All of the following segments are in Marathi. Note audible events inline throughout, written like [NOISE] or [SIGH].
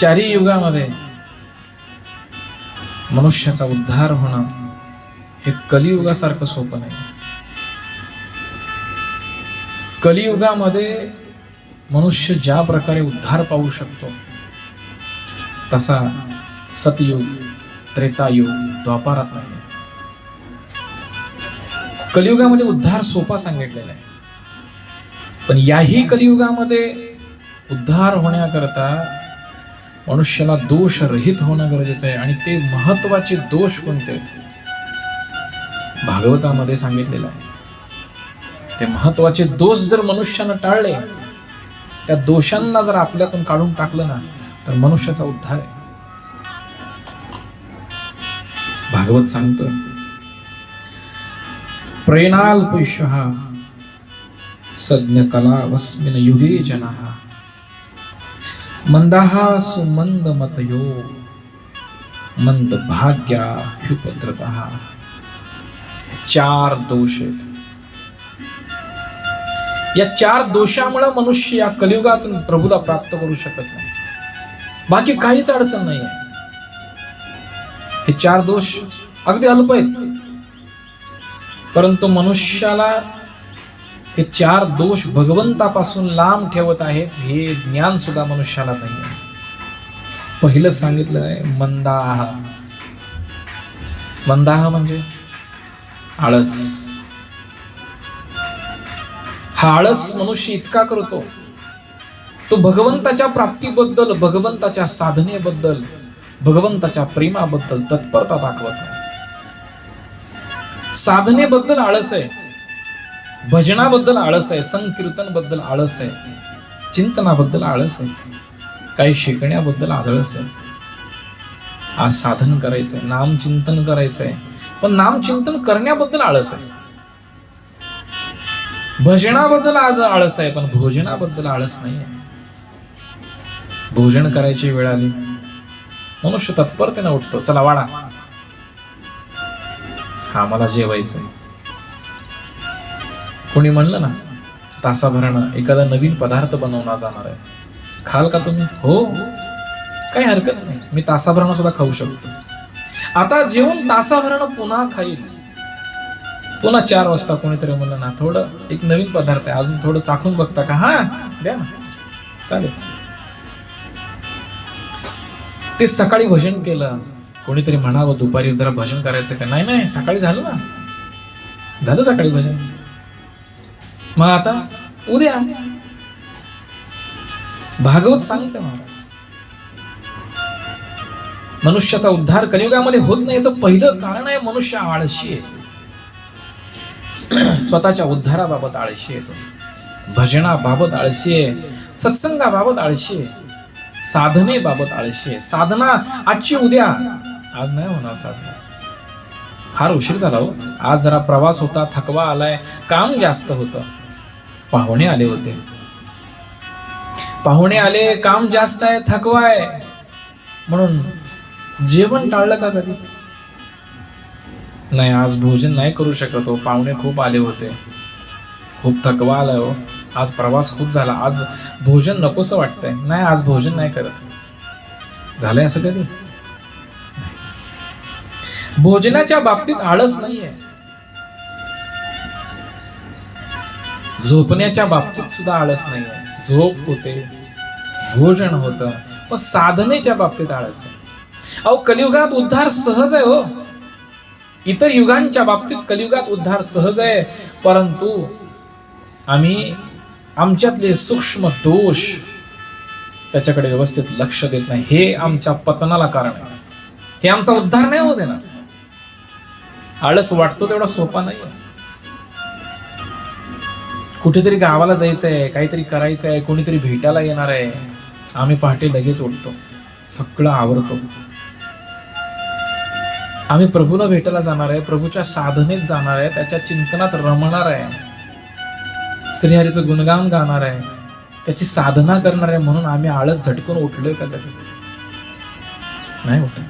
चारी युगामध्ये मनुष्याचा उद्धार होणं हे कलियुगासारखं सोपं नाही. कलियुगामध्ये मनुष्य ज्या प्रकारे उद्धार पाहू शकतो तसा सतयुग त्रेतायुग द्वापारात नाही. कलियुगामध्ये उद्धार सोपा सांगितलेला आहे. पण याही कलियुगामध्ये उद्धार होण्याकरता मनुष्याला दोष रहित होणं गरजेचं आहे. आणि ते महत्त्वाचे दोष कोणते? आहेत भागवतामध्ये सांगितलेलं आहे. ते महत्त्वाचे दोष जर मनुष्यानं टाळले त्या दोषांना जर आपल्यातून काढून टाकलं ना तर मनुष्याचा उद्धार आहे. भागवत सांगतो प्रेणाल्पेश सज्ञ कला वस्मिन युगे जना। मंदाहा सुमंद मतयो मंद भाग्या ह्युपद्रता चार दोष आहेत या चार दोषामुळे मनुष्य या कलियुगातून प्रभूला प्राप्त करू शकत नाही बाकी काहीच अडचण नाही आहे हे चार दोष अगदी अल्प आहेत परंतु मनुष्याला हे चार दोष भगवंतापासून लांब ठेवत आहेत हे ज्ञान सुद्धा मनुष्याला नाही आहे पहिलं सांगितलं आहे मंदाह. मंदाह म्हणजे आळस. हा आळस मनुष्य इतका करतो. तो भगवंताच्या प्राप्तीबद्दल भगवंताच्या साधनेबद्दल भगवंताच्या प्रेमाबद्दल तत्परता दाखवत नाही. साधनेबद्दल आळस आहे. भजनाबद्दल आळस आहे संकीर्तनबद्दल आळस आहे चिंतनाबद्दल आळस आहे काही शिकण्याबद्दल आळस आहे. आज साधन करायचंय नाम चिंतन करायचंय पण नाम चिंतन करण्याबद्दल आळस आहे. भजनाबद्दल आज आळस आहे पण भोजनाबद्दल आळस नाही आहे भोजन करायची वेळ आली. मनुष्य तत्परतेने उठतो चला वाडा. हा मला जेवायचंय. कोणी म्हणलं ना तासाभरानं एखादा नवीन पदार्थ बनवला जाणार आहे. खाल का तुम्ही? हो. काही हरकत नाही. मी तासाभरानं सुद्धा खाऊ शकतो. आता जेवण तासाभरानं पुन्हा खाईल. पुन्हा चार वाजता कोणीतरी म्हणलं ना थोडं एक नवीन पदार्थ आहे. अजून थोडं चाखून बघता का? हा द्या ना. चालेल. ते सकाळी भजन केलं. कोणीतरी म्हणावं दुपारी जरा भजन करायचं का? नाही नाही सकाळी झालं ना. झालं सकाळी भजन? मग आता उद्या भागवत सांगते महाराज. मनुष्याचा उद्धार कलियुगामध्ये होत नाही याचं पहिलं कारण आहे मनुष्य आळशी आहे. [CLEARS THROAT] स्वतःच्या उद्धाराबाबत आळशी येतो भजनाबाबत आळशी आहे. सत्संगाबाबत आळशी आहे. साधनेबाबत आळशी आहे. साधना आजची उद्या. आज नाही होणार साधना. फार उशीर झाला हो. आज जरा प्रवास होता थकवा आलाय. काम जास्त होतं. पाहुणे आले होते. पाहुणे आले काम जास्त आहे थकवा आहे. म्हणून जेवण टाळलं का कधी? नाही आज भोजन नाही करू शकत हो. पाहुणे खूप आले होते. खूप थकवा आलाय हो. आज प्रवास खूप झाला. आज भोजन नकोस वाटतंय. नाही आज भोजन नाही करत. झालंय असं कधी? भोजनाच्या बाबतीत आळस नाहीये. झोपण्याच्या बाबतीत सुद्धा आळस नाहीये. झोप होते भोजन होतं पण साधनेच्या बाबतीत आळस आहे. अहो कलियुगात उद्धार सहज आहे हो. इतर युगांच्या बाबतीत कलियुगात उद्धार सहज आहे परंतु आम्ही आमच्यातले सूक्ष्म दोष त्याच्याकडे व्यवस्थित लक्ष देत नाही. हे आमच्या पतनाला कारण आहे. हे आमचा उद्धार नाही होऊ देणार. आळस वाटतो तेवढा सोपा नाही कुठेतरी गावाला जायचं आहे काहीतरी करायचं आहे कोणीतरी भेटायला येणार आहे. आम्ही पहाटे लगेच उठतो. सगळं आवरतो. आम्ही प्रभूला भेटायला जाणार आहे प्रभूच्या साधनेत जाणार आहे त्याच्या चिंतनात रमणार आहे. श्रीहरीचं गुणगान गाणार आहे. त्याची साधना करणार आहे म्हणून आम्ही आळत झटकून उठलोय का कधी? नाही उठत.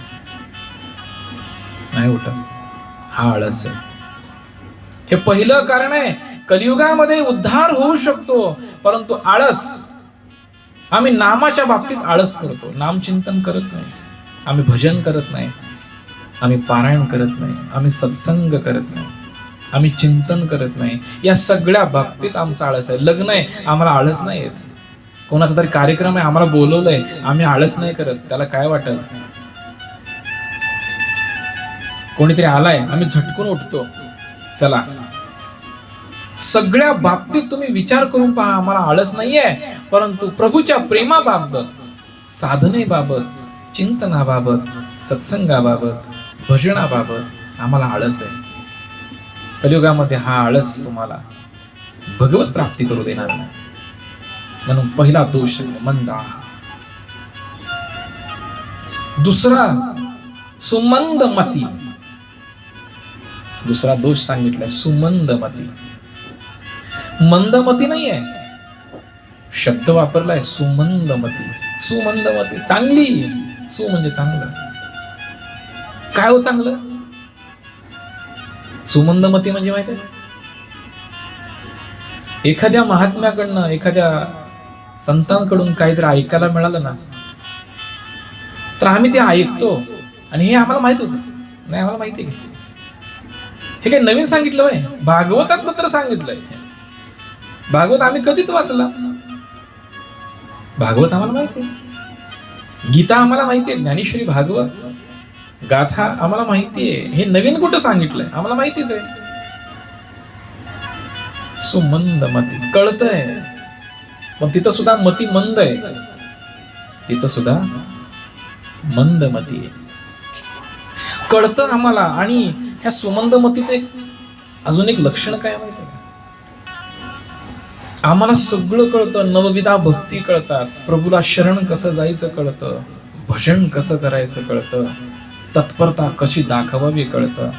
नाही उठत. हा आळस आहे. हे पहिलं कारण आहे कलियुगामध्ये उद्धार होऊ शकतो परंतु आळस आम्ही नामाच्या बाबतीत आळस करतो. नामचिंतन करत नाही. आम्ही भजन करत नाही. आम्ही पारायण करत नाही. आम्ही सत्संग करत नाही. आम्ही चिंतन करत नाही. या सगळ्या बाबतीत आमचा आळस आहे. लग्न आहे. आम्हाला आळस नाही येत. कोणाचा तरी कार्यक्रम आहे. आम्हाला बोलवलंय. आम्ही आळस नाही करत. त्याला काय वाटत? कोणीतरी आलाय. आम्ही झटकून उठतो. चला. सगळ्या बाबतीत तुम्ही विचार करून पहा आम्हाला आळस नाहीये. परंतु प्रभूच्या प्रेमाबाबत साधनेबाबत चिंतनाबाबत सत्संगाबाबत भजनाबाबत आम्हाला आळस आहे. कलियुगामध्ये हा आळस तुम्हाला भगवत प्राप्ती करू देणार नाही. म्हणून पहिला दोष मंदा दुसरा सुमंद मती. दुसरा दोष सांगितलाय सुमंद मती. मंदमती नाहीये. शब्द वापरलाय सुमंदमती. सुमंदमती चांगली. सु म्हणजे चांगलं. काय हो चांगलं? सुमंदमती म्हणजे माहिती आहे एखाद्या महात्म्याकडनं एखाद्या संतांकडून काही जर ऐकायला मिळालं ना तर आम्ही ते ऐकतो. आणि हे आम्हाला माहीत होतं. नाही आम्हाला माहिती आहे. हे काय नवीन सांगितलं होय? भागवतातलं तर सांगितलंय. भागवत आम्ही कधीच वाचला भागवत आम्हाला माहिती आहे. गीता आम्हाला माहिती आहे. ज्ञानेश्वरी भागवत गाथा आम्हाला माहिती आहे. हे नवीन कुठं सांगितलंय? आम्हाला माहितीच आहे. सुमंद मती. कळतंय. पण तिथं सुद्धा मती मंद आहे. तिथं सुद्धा मंद मती आहे. कळतं आम्हाला. आणि ह्या सुमंद मतीचं एक अजून एक लक्षण काय माहिती आम्हाला सगळं कळतं. नवविधा भक्ती कळतात. प्रभूला शरण कसं जायचं कळतं. भजन कसं करायचं कळतं. तत्परता कशी दाखवावी कळतं.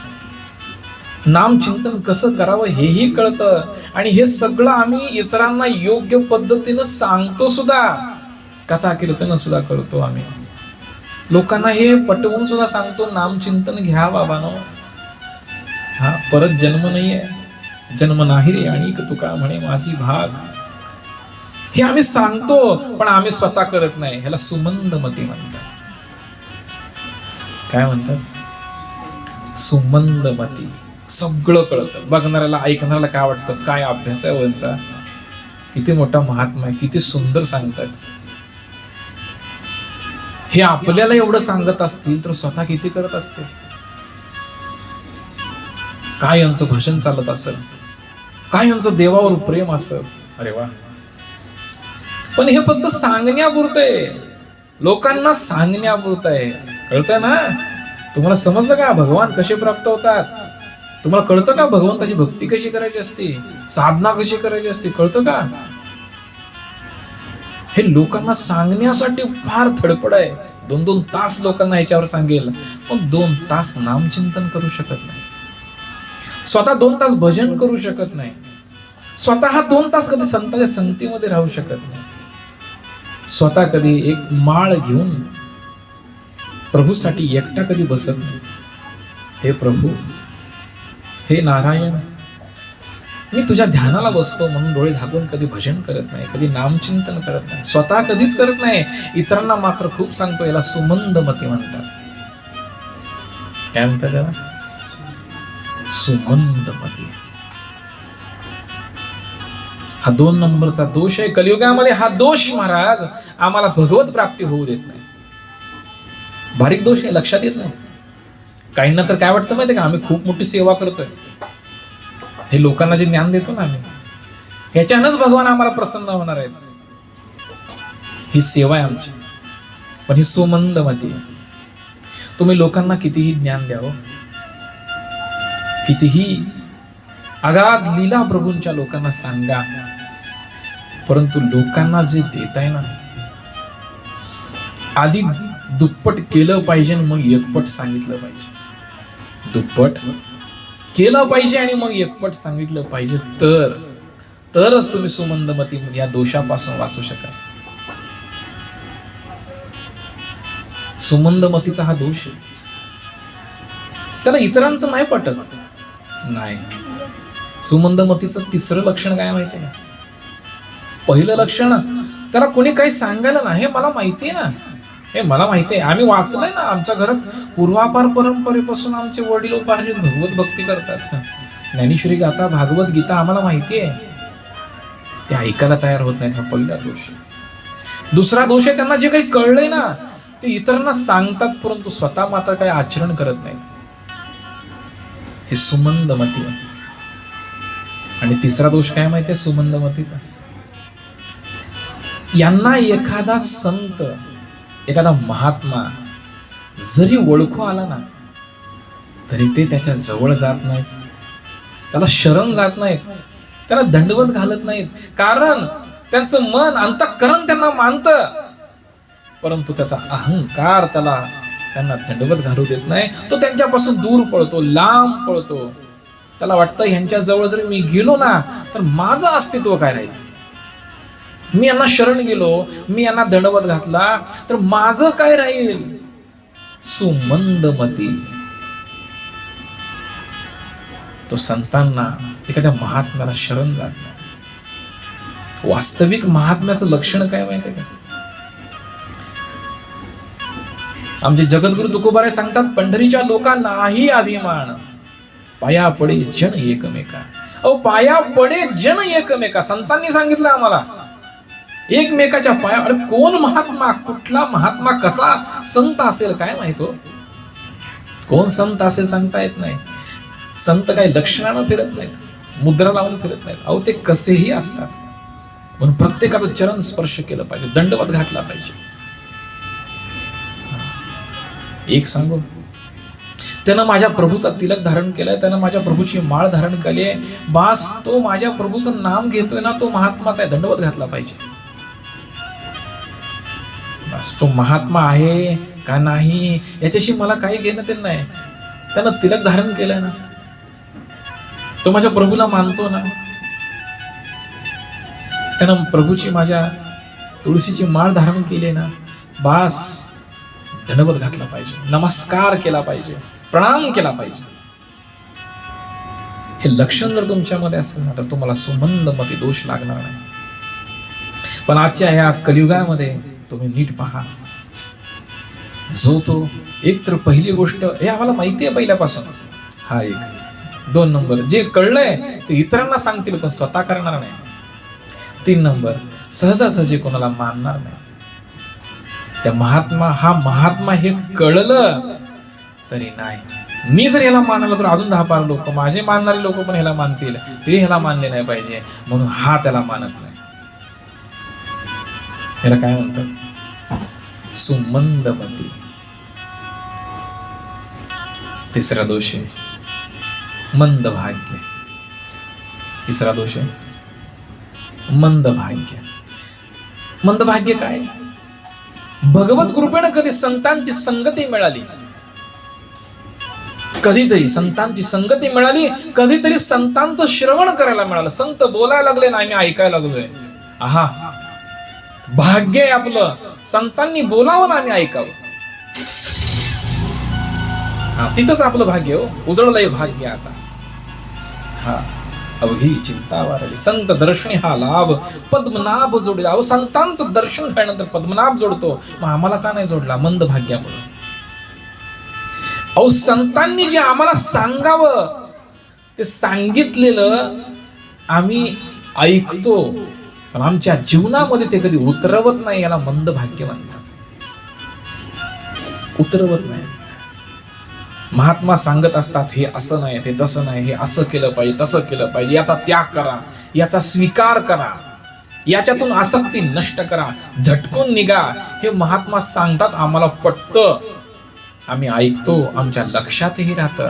नामचिंतन कसं करावं हेही कळतं. आणि हे सगळं आम्ही इतरांना योग्य पद्धतीनं सांगतो सुद्धा. कथा कीर्तन सुद्धा करतो आम्ही. लोकांना हे पटवून सुद्धा सांगतो नामचिंतन घ्या बाबानो. हा परत जन्म नाहीये. जन्म नाही रे आणि तुका म्हणे माझी भाग? हे आम्ही सांगतो पण आम्ही स्वतः करत नाही. ह्याला सुमंद मती म्हणतात. काय म्हणतात? सुमंद मती. सगळं कळतं. बघणाऱ्याला ऐकणाऱ्याला काय वाटतं? काय अभ्यास आहे वंचा किती मोठा महात्मा आहे किती सुंदर सांगतात. हे आपल्याला एवढं सांगत असतील तर स्वतः किती करत असतील? काय यांचं भजन चालत असेल? काय यांचं देवावर प्रेम असं? अरे वा. पण हे फक्त सांगण्यापुरतं आहे लोकांना सांगण्यापुरतं आहे कळतंय ना? तुम्हाला समजलं का? भगवान कसे प्राप्त होतात? तुम्हाला कळतं का भगवंताची भक्ती कशी करायची असते? साधना कशी करायची असते? कळतं का? हे लोकांना सांगण्यासाठी फार थडपड आहे. दोन दोन तास लोकांना ह्याच्यावर सांगेल. पण दोन तास नामचिंतन करू शकत नाही. स्वतः दोन तास भजन करू शकत नाही. स्वतः दोन तास कधी संतांच्या संगतीमध्ये राहू शकत नाही. स्वतः कधी एक माळ घेऊन प्रभूसाठी एकटा कधी बसत नाही. हे प्रभू हे नारायण मी तुझ्या ध्यानाला बसतो म्हणून डोळे झाकून कधी भजन करत नाही कधी नामचिंतन करत नाही. स्वतः कधीच करत नाही. इतरांना मात्र खूप सांगतो याला सुमंद मते म्हणतात. काय म्हणतात त्याला? सुमंद मती हा दोन नंबरचा दोष आहे. कलियुगामध्ये हा दोष महाराज आम्हाला भगवत प्राप्ती होऊ देत नाही. बारीक दोष आहे लक्षात येत नाही. काहींना तर काय वाटतं माहितीये का? आम्ही खूप मोठी सेवा करतोय. हे लोकांना जे ज्ञान देतो ना आम्ही ह्याच्यानंच भगवान आम्हाला प्रसन्न होणार आहेत. ही सेवा आहे आमची. पण ही सुमंद मती आहे. तुम्ही लोकांना कितीही ज्ञान द्यावं कितीही अगाध लीला प्रभूंच्या लोकांना सांगा. परंतु लोकांना जे देताय ना आधी दुप्पट केलं पाहिजे मग एकपट सांगितलं पाहिजे. दुप्पट केलं पाहिजे आणि मग एकपट सांगितलं पाहिजे. तर तरच तुम्ही सुमंदमती या दोषापासून वाचू शकाल. सुमंदमतीचा हा दोष आहे. त्याला इतरांचं नाही पटत. नाही. सुमंदमतीचं तिसरं लक्षण काय माहितीये का? पहिलं लक्षण त्याला कुणी काही सांगायला ना हे मला माहिती आहे ना. हे मला माहिती आहे आम्ही वाचलंय ना आमच्या घरात पूर्वापार परंपरेपासून आमचे वडील उपार्जित भगवत भक्ती करतात ज्ञानेश्वरी गाथा भागवत गीता आम्हाला माहिती आहे ते ऐकायला तयार होत नाहीत हा पहिला दोष. आहे. दुसरा दोष आहे त्यांना जे काही कळलंय ना ते इतरांना सांगतात परंतु स्वतः मात्र काही आचरण करत नाहीत. हे सुमंद मती. आहे आणि तिसरा दोष काय माहितीये सुमंद मतीचा. यांना एखादा संत एखादा महात्मा जरी ओळखू आला ना तरी ते त्याच्याजवळ जात नाहीत. त्याला शरण जात नाहीत. त्याला दंडवत घालत नाहीत. कारण त्यांचं मन अंतःकरण त्यांना मानत. परंतु त्याचा अहंकार त्याला त्यांना दंडवत घालू देत नाही. तो त्यांच्यापासून दूर पळतो लांब पळतो. त्याला वाटतं ह्यांच्या जवळ जर मी गेलो ना तर माझं अस्तित्व काय राहील? मी यांना शरण गेलो मी यांना दंडवत घातला तर माझं काय राहील? सुमंदमती तो संतांना एखाद्या महात्म्याला शरण जात नाही. वास्तविक महात्म्याचं लक्षण काय माहितीये का? आमचे जगद्गुरु तुकोबारे सांगतात पंढरीच्या लोकांनाही अभिमान. पाया पडे जन एकमेका. अहो पाया पडे जन एकमेका. संतांनी सांगितलं आम्हाला. एकमेकाच्या पाया अरे कोण महात्मा? कुठला महात्मा? कसा संत असेल काय माहितो हो? कोण संत असेल सांगता येत नाही. संत काही लक्षणानं फिरत नाहीत मुद्रा लावून फिरत नाहीत. अहो ते कसेही असतात. म्हणून प्रत्येकाचं चरण स्पर्श केलं पाहिजे दंडवत घातला पाहिजे. एक सांगू त्यानं माझ्या प्रभूचा तिलक धारण केलाय त्यानं माझ्या प्रभूची माळ धारण केली आहे. बास तो माझ्या प्रभूचं नाम घेतोय ना तो महात्माचा आहे. दंडवत घातला पाहिजे. बस तो महात्मा आहे का नाही याच्याशी मला काही घेणं ते नाही. त्यानं तिलक धारण केलंय ना. तो माझ्या प्रभूला मानतो ना. त्यानं प्रभूची माझ्या तुळशीची माळ धारण केली ना. बास दंडवत घातला पाहिजे. नमस्कार केला पाहिजे. प्रणाम केला पाहिजे. हे लक्षण जर तुमच्यामध्ये असेल ना तर तुम्हाला सुमंद मती दोष लागणार नाही. पण आजच्या ह्या कलियुगामध्ये तुम्ही नीट पहा. जो तो एक तर पहिली गोष्ट हे आम्हाला माहिती आहे पहिल्यापासून. हा एक. दोन नंबर. जे कळलंय ते इतरांना सांगतील पण स्वतः करणार नाही. तीन नंबर. सहजासहजी कोणाला मानणार नाही. त्या महात्मा हा महात्मा हे कळलं तरी नाही. मी जर याला मानलं तर अजून दहा बारा लोक माझे मानणारे लोक पण ह्याला मानतील. ते ह्याला मानले नाही पाहिजे. म्हणून हा त्याला मानत नाही. ह्याला काय म्हणतात? सुमंदमती. तिसरा दोष आहे. मंद भाग्य. तिसरा दोष आहे. मंद भाग्य. मंद भाग्य काय? भगवत कृपेनं कधी संतांची संगती मिळाली? कधीतरी संतांची संगती मिळाली कधीतरी संतांचं श्रवण करायला मिळालं. संत बोलायला लागले ना आम्ही ऐकायला लागलोय. आहा. भाग्य आहे आपलं. संतांनी बोलावं ना आम्ही ऐकावं. हा तिथंच आपलं भाग्य हो. उजळलंय भाग्य आता. हा. अवघी चिंता वारली. संत दर्शनी हा लाभ पद्मनाभ जोडला. अहो संतांचं दर्शन झाल्यानंतर पद्मनाभ जोडतो. मग आम्हाला का नाही जोडला? मंद भाग्यामुळे. अहो संतांनी जे आम्हाला सांगावं ते सांगितलेलं आम्ही ऐकतो. पण आमच्या जीवनामध्ये ते कधी उतरवत नाही याला मंद भाग्य म्हणतात. उतरवत नाही. महात्मा सांगत असतात हे असं नाही ते तसं नाही हे असं केलं पाहिजे तसं केलं पाहिजे याचा त्याग करा याचा स्वीकार करा याच्यातून आसक्ती नष्ट करा झटकून निघा. हे महात्मा सांगतात आम्हाला पटतं. आम्ही ऐकतो आमच्या लक्षातही राहतं.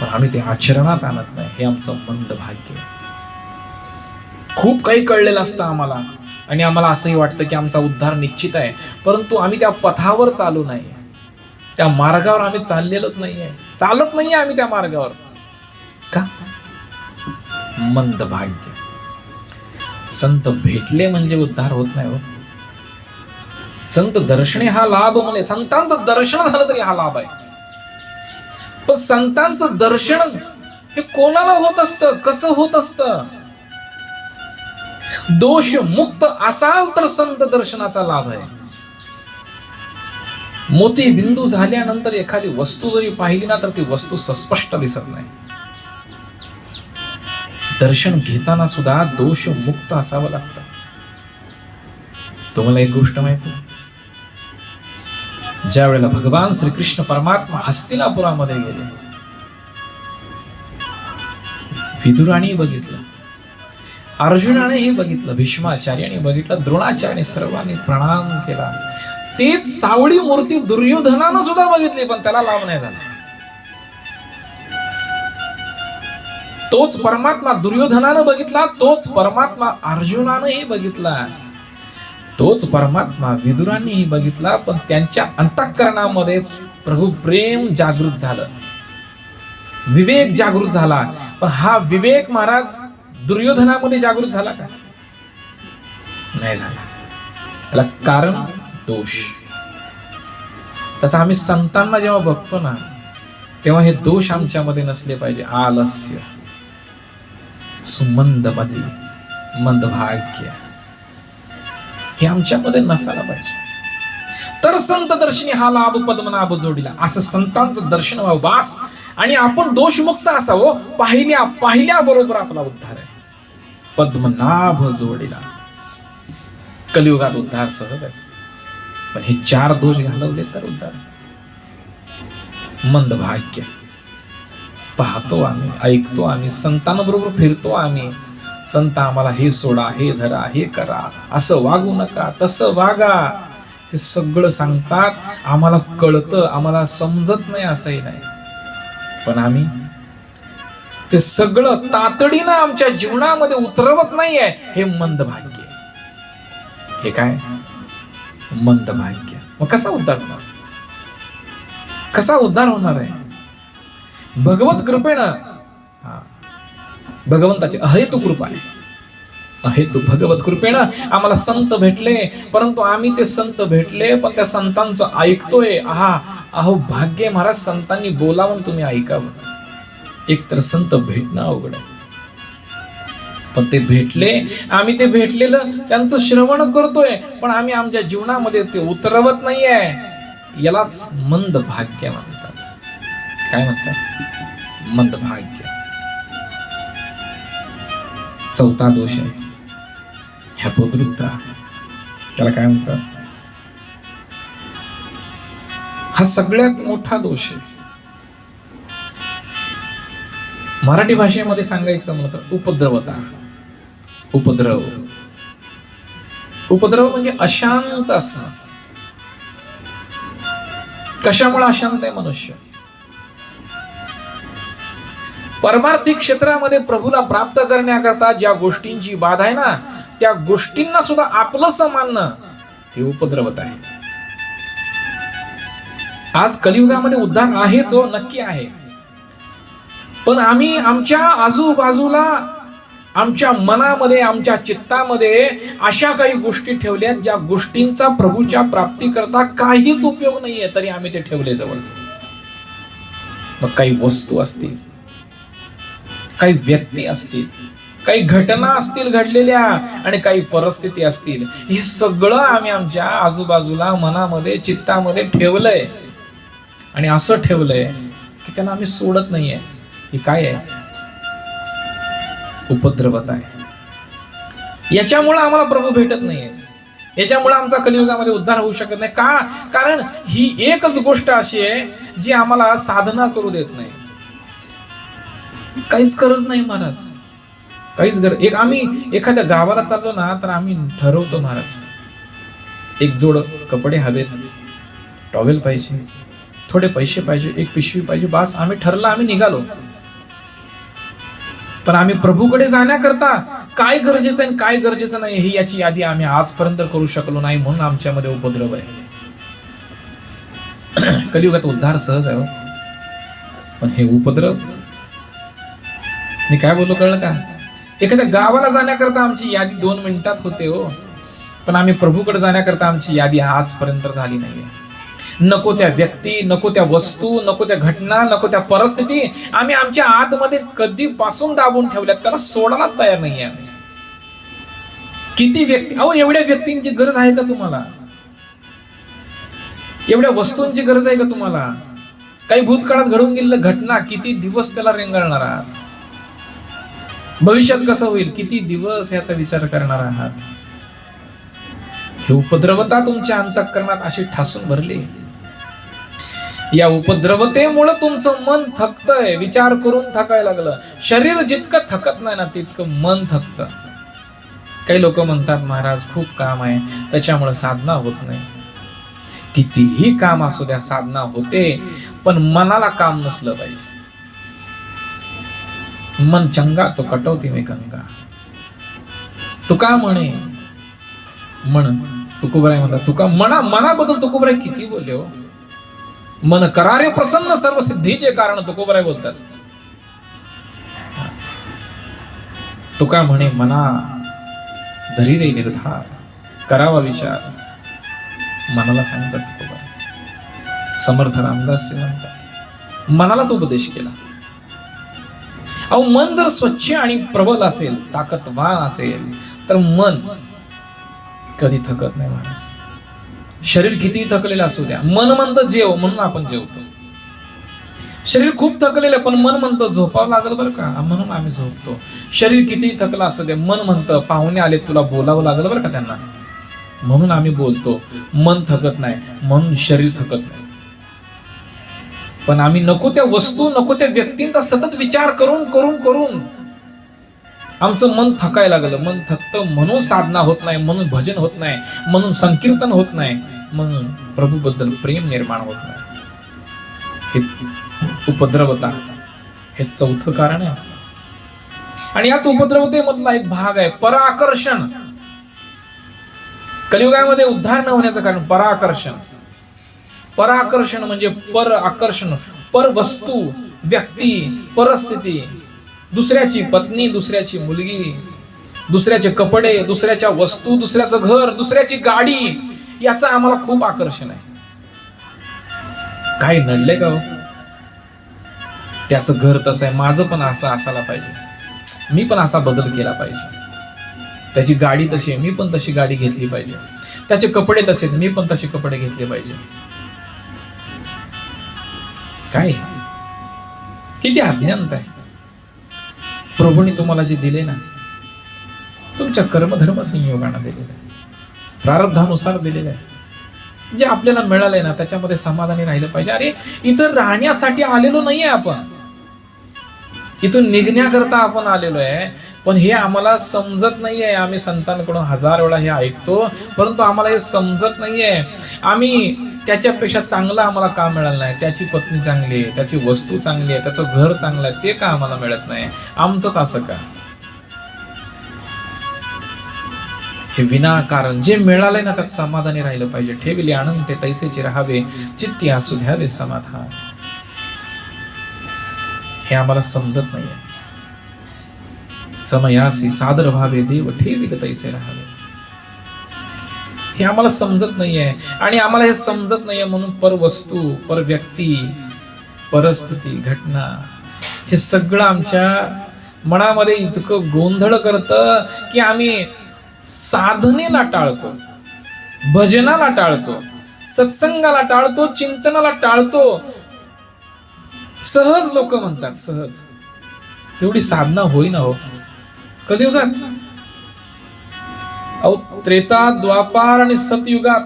पण आम्ही ते आचरणात आणत नाही हे आमचं मंद भाग्य खूप काही कळलेलं असतं आम्हाला आणि आम्हाला असंही वाटतं की आमचा उद्धार निश्चित आहे परंतु आम्ही त्या पथावर चालू नाही. त्या मार्गावर आम्ही चाललेलोच नाहीये. चालत नाहीये आम्ही त्या मार्गावर. का? मंद भाग्य. संत भेटले म्हणजे उद्धार होत नाही हो. संत दर्शने हा लाभ म्हणे. संतांचं दर्शन झालं तरी हा लाभ आहे. पण संतांचं दर्शन हे कोणाला होत असतं? कसं होत असतं? दोष मुक्त असाल तर संत दर्शनाचा लाभ आहे. मोती बिंदू झाल्यानंतर एखादी वस्तू जरी पाहिली ना तर ती वस्तू सस्पष्ट दिसत नाही. दर्शन घेताना सुद्धा दोष मुक्त असावं लागतं. तुम्हाला एक गोष्ट माहिती ज्या वेळेला भगवान श्रीकृष्ण परमात्मा हस्तिनापुरामध्ये गेले विदुराने बघितलं अर्जुनानेही बघितलं भीष्माचार्याने बघितलं द्रोणाचार्याने सर्वांनी प्रणाम केला. तेच सावळी मूर्ती दुर्योधनानं सुद्धा बघितली पण त्याला लाभ नाही झाला. तोच परमात्मा दुर्योधनानं बघितला तोच परमात्मा अर्जुनानंही बघितला. तोच परमात्मा विदुरांनीही बघितला पण त्यांच्या अंतःकरणामध्ये प्रभू प्रेम जागृत झालं. विवेक जागृत झाला. पण हा विवेक महाराज दुर्योधनामध्ये जागृत झाला का? नाही झाला. त्याला कारण दोष. तसं आम्ही संतांना जेव्हा बघतो ना तेव्हा हे दोष आमच्यामध्ये नसले पाहिजे. आलस्य. सुमंदमती. मंदभाग्य. हे आमच्यामध्ये नसायला पाहिजे. तर संत दर्शनी हा लाभ पद्मनाभ जोडीला. असं संतांचं दर्शन व्हावं बास. आणि आपण दोषमुक्त असावं. पाहिल्या पाहिल्या बरोबर आपला उद्धार आहे. पद्मनाभ जोडीला. कलियुगात उद्धार सहज आहे. पण हे चार दोष घालवले तर उद्धार. मंद मंदभाग्य पाहतो आम्ही ऐकतो आम्ही संतांबरोबर फिरतो आम्ही. संत आम्हाला हे सोडा हे धरा हे करा. असं वागू नका तसं वागा. हे सगळं सांगतात. आम्हाला कळतं आम्हाला समजत नाही असंही नाही. पण आम्ही ते सगळं तातडीनं आमच्या जीवनामध्ये उतरवत नाहीये हे मंदभाग्य हे काय? मंदभाग्य. मग कसा उद्धार होणार? कसा उद्धार होणार आहे? भगवत कृपेनं. हा. भगवंताची अहेतू कृपा आहे. अहेतू भगवत कृपेनं आम्हाला संत भेटले परंतु आम्ही ते संत भेटले पण त्या संतांचं ऐकतोय. आहा अहो भाग्य महाराज संतांनी बोलावून तुम्ही ऐकावं. एकतर संत भेटणं अवघड आहे. पण ते भेटले. आम्ही ते भेटलेलं त्यांचं श्रवण करतोय पण आम्ही आमच्या जीवनामध्ये ते उतरवत नाहीये. यालाच मंद भाग्य म्हणतात. काय म्हणतात? मंद भाग्य चौथा दोष आहे. ह्या पोतृत्ता त्याला काय म्हणतात? हा सगळ्यात मोठा दोष आहे. मराठी भाषेमध्ये सांगायचं म्हणलं तर उपद्रवता. उपद्रव. उपद्रव म्हणजे अशांत असणं. कशामुळे अशांत आहे मनुष्य? परमार्थिक क्षेत्रामध्ये प्रभूला प्राप्त करण्याकरता ज्या गोष्टींची बाधा आहे ना त्या गोष्टींना सुद्धा आपलंस मानणं हे उपद्रवत आहे. आज कलियुगामध्ये उद्धार आहे जो हो, नक्की आहे. पण आम्ही आमच्या आजूबाजूला आमच्या मनामध्ये आमच्या चित्तामध्ये अशा काही गोष्टी ठेवल्यात ज्या गोष्टींचा प्रभूच्या प्राप्तीकरता काहीच उपयोग नाहीये तरी आम्ही ते ठेवले जवळ. मग काही वस्तू असतील काही व्यक्ती असतील काही घटना असतील घडलेल्या आणि काही परिस्थिती असतील हे सगळं आम्ही आमच्या आजूबाजूला मनामध्ये चित्तामध्ये ठेवलंय. आणि असं ठेवलंय की त्यांना आम्ही सोडत नाहीये. हे काय आहे? उपद्रवत आहे. याच्यामुळे आम्हाला प्रभू भेटत नाही याच्यामुळं आमचा कलियुगामध्ये उद्धार होऊ शकत नाही. का कारण ही एकच गोष्ट अशी आहे जी आम्हाला साधना करू देत नाही. काहीच गरज नाही महाराज. काहीच गरज एक आम्ही एखाद्या गावाला चाललो ना तर आम्ही ठरवतो महाराज. एक जोड कपडे हवेत टॉवेल पाहिजे थोडे पैसे पाहिजे एक पिशवी पाहिजे बास आम्ही ठरलं आम्ही निघालो. पण आम्ही प्रभूकडे जाण्याकरता काय गरजेचं आहे आणि काय गरजेचं नाही हे याची यादी आम्ही आजपर्यंत करू शकलो नाही म्हणून आमच्यामध्ये उपद्रव आहे. [CLEARS THROAT] कलियुगात उद्धार सहज आहे हो. पण हे उपद्रव मी काय बोललो कळलं का? एखाद्या गावाला जाण्याकरता आमची यादी दोन मिनिटात होते हो. पण आम्ही प्रभूकडे जाण्याकरता आमची यादी आजपर्यंत झाली नाहीये. नको त्या व्यक्ती नको त्या वस्तू नको त्या घटना नको त्या परिस्थिती आम्ही आमच्या आतमध्ये कधीपासून दाबून ठेवल्यात? त्याला सोडायलाच तयार नाही आम्ही किती व्यक्ती अहो एवढ्या व्यक्तींची गरज आहे का तुम्हाला? एवढ्या वस्तूंची गरज आहे का तुम्हाला? काही भूतकाळात घडून गेलेलं घटना किती दिवस त्याला रेंगाळणार आहात? भविष्यात कसं होईल? किती दिवस याचा विचार करणार आहात? हे उपद्रवता तुमच्या अंतःकरणात अशी ठासून भरली. या उपद्रवतेमुळे तुमचं मन थकतंय. विचार करून थकायला लागलं. शरीर जितकं थकत नाही ना तितकं मन थकतं. काही लोक म्हणतात महाराज खूप काम आहे. त्याच्यामुळे साधना होत नाही. कितीही काम असू द्या साधना होते पण मनाला काम नसलं पाहिजे. मन चंगा तो कटवती मी गंगा. तुका म्हणे म्हण तुकोबराय म्हणतात तुका मना मनाबद्दल तुकोबराय किती बोलले हो? मन करारे प्रसन्न सर्व सिद्धीचे कारण तुकोबराय बोलतात. तुका म्हणे मना धरी रे निर्धार करावा विचार. मनाला सांगतात तुकोबराय. समर्थ रामदास म्हणतात मनालाच उपदेश केला. अहो मन जर स्वच्छ आणि प्रबल असेल ताकदवान असेल तर मन कधी थकत नाही महाराज शरीर किती थकलेलं असू द्या मन म्हणतं जेव म्हणून आपण जेवतो. शरीर खूप थकलेलं पण मन म्हणतं झोपावं लागल बरं का? म्हणून आम्ही झोपतो. शरीर किती थकलं असू दे मन म्हणतं पाहुणे आले तुला बोलावं लागलं बरं का त्यांना? म्हणून आम्ही बोलतो मन थकत नाही म्हणून शरीर थकत नाही. पण आम्ही नको त्या वस्तू नको त्या व्यक्तींचा सतत विचार करून करून करून आमचं मन थकायला लागलं. मन थकतं म्हणून साधना होत नाही म्हणून भजन होत नाही म्हणून संकीर्तन होत नाही. म्हणून प्रभूबद्दल प्रेम निर्माण होत नाही. हे उपद्रवता हे चौथं कारण आहे. आणि याच उपद्रवतेमधला एक भाग आहे पराकर्षण. कलियुगामध्ये उद्धार न होण्याचं कारण पराकर्षण. पराकर्षण म्हणजे पर आकर्षण पर वस्तू व्यक्ती परिस्थिती. दुसऱ्याची पत्नी दुसऱ्याची मुलगी दुसऱ्याचे कपडे दुसऱ्याच्या वस्तू दुसऱ्याचं घर दुसऱ्याची गाडी याचं आम्हाला खूप आकर्षण आहे. काही नडले का हो? त्याचं घर तसं आहे माझं पण असं असायला पाहिजे. मी पण असा बदल केला पाहिजे. त्याची गाडी तशी आहे मी पण तशी गाडी घेतली पाहिजे. त्याचे कपडे तसेच मी पण तसे कपडे घेतले पाहिजे. काय? किती अज्ञानता आहे. प्रभूने तुम्हाला जे दिले ना तुमच्या कर्मधर्म संयोगाने दिलेलं आहे. प्रारब्धानुसार दिलेलं आहे. जे आपल्याला मिळालंय ना त्याच्यामध्ये समाधानी राहिलं पाहिजे. अरे इथं राहण्यासाठी आलेलो नाहीये आपण. इथून निघण्याकरता आपण आलेलो आहे. पण हे आम्हाला समजत नाहीये. आम्ही संतांकडून हजार वेळा हे ऐकतो परंतु आम्हाला हे समजत नाहीये. आम्ही त्याच्यापेक्षा चांगलं आम्हाला का मिळालं नाही? त्याची पत्नी चांगली आहे त्याची वस्तू चांगली आहे त्याचं घर चांगलं आहे ते का आम्हाला मिळत नाही? आमचंच असं का? हे विनाकारण जे मिळालंय ना त्यात समाधानी राहिलं पाहिजे. ठेविले आनंद ते तैसेचे राहावे. चित्ती असू द्यावे समाधान. हे आम्हाला समजत नाही समयासी सादर व्हावे देव ठेवी तैसे राहावे. हे आम्हाला समजत नाहीये आणि आम्हाला हे समजत नाहीये म्हणून पर वस्तू पर व्यक्ती परिस्थिती घटना हे सगळं आमच्या मनामध्ये इतकं गोंधळ करतं की आम्ही साधनेला टाळतो भजनाला टाळतो सत्संगाला टाळतो चिंतनाला टाळतो सहज लोक म्हणतात सहज. तेवढी साधना होईना हो. कलियुगात. अहो त्रेता द्वापार आणि सतयुगात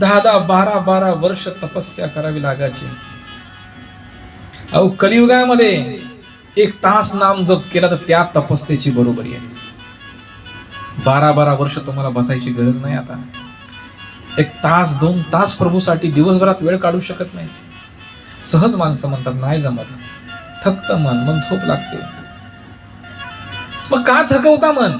दहा दहा बारा बारा वर्ष तपस्या करावी लागायची. अहो कलियुगामध्ये एक तास नाम जप केला तर त्या तपस्येची बरोबरी आहे. बारा बारा वर्ष तुम्हाला बसायची गरज नाही आता. एक तास दोन तास प्रभूसाठी दिवसभरात वेळ काढू शकत नाही. सहज माणसं म्हणतात नाही जमत. थकत मन मन झोप लागते. मग का थकवता मन?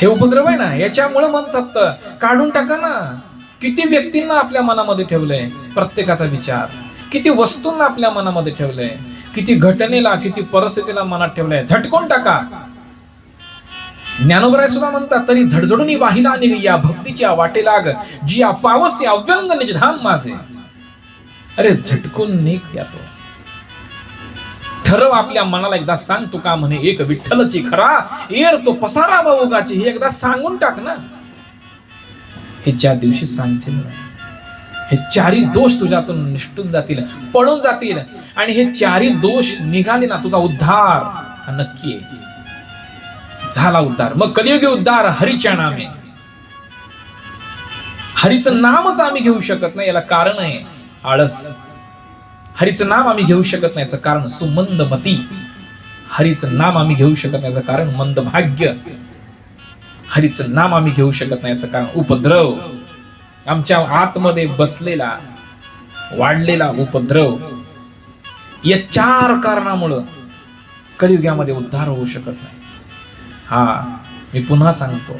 हे उपद्रव आहे ना याच्यामुळे मन थकत. काढून टाका ना. किती व्यक्तींना आपल्या मनामध्ये ठेवलंय? प्रत्येकाचा विचार. किती वस्तूंना आपल्या मनामध्ये ठेवलंय? किती घटनेला किती परिस्थितीला मनात ठेवलंय? झटकून टाका. ज्ञानोबराय सुद्धा म्हणतात तरी झडझडून वाहिला निघ या भक्तीच्या वाटे लाग जी पावस अव्यंग निजधाम माझे. अरे झटकून निघ या तो. ठरव आपल्या मनाला एकदा सांग तू का म्हणे एक विठ्ठलची खरा एर तो पसारा भाऊगाची हे एकदा सांगून टाक ना. हे ज्या दिवशी सांगशील हे चारी दोष तुझ्यातून निष्ठून जातील पळून जातील. आणि हे चारी दोष निघाले ना तुझा उद्धार हा नक्की आहे. झाला उद्धार. मग कलियुगी उद्धार हरीच्या नामे. हरीचं नामच आम्ही घेऊ शकत नाही याला कारण आहे. आळस. हरीचं नाम आम्ही घेऊ शकत नाहीचं कारण सुमंद मती हरीचं नाम आम्ही घेऊ शकत नाहीचं कारण मंद भाग्य हरीचं नाम आम्ही घेऊ शकत नाहीचं कारण उपद्रव. आमच्या आतमध्ये बसलेला वाढलेला उपद्रव. या चार कारणामुळं कलियुगामध्ये उद्धार होऊ शकत नाही. हा मी पुन्हा सांगतो.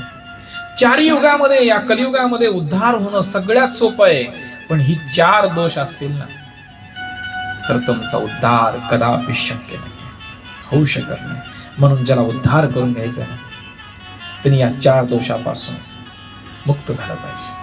चार युगामध्ये या कलियुगामध्ये उद्धार होणं सगळ्यात सोपं आहे. पण ही चार दोष असतील ना तर तुमचा उद्धार कदापि शक्य नाही. होऊ शकत नाही. म्हणून ज्याला उद्धार करून घ्यायचा आहे ना त्यांनी या चार दोषापासून मुक्त झालं पाहिजे.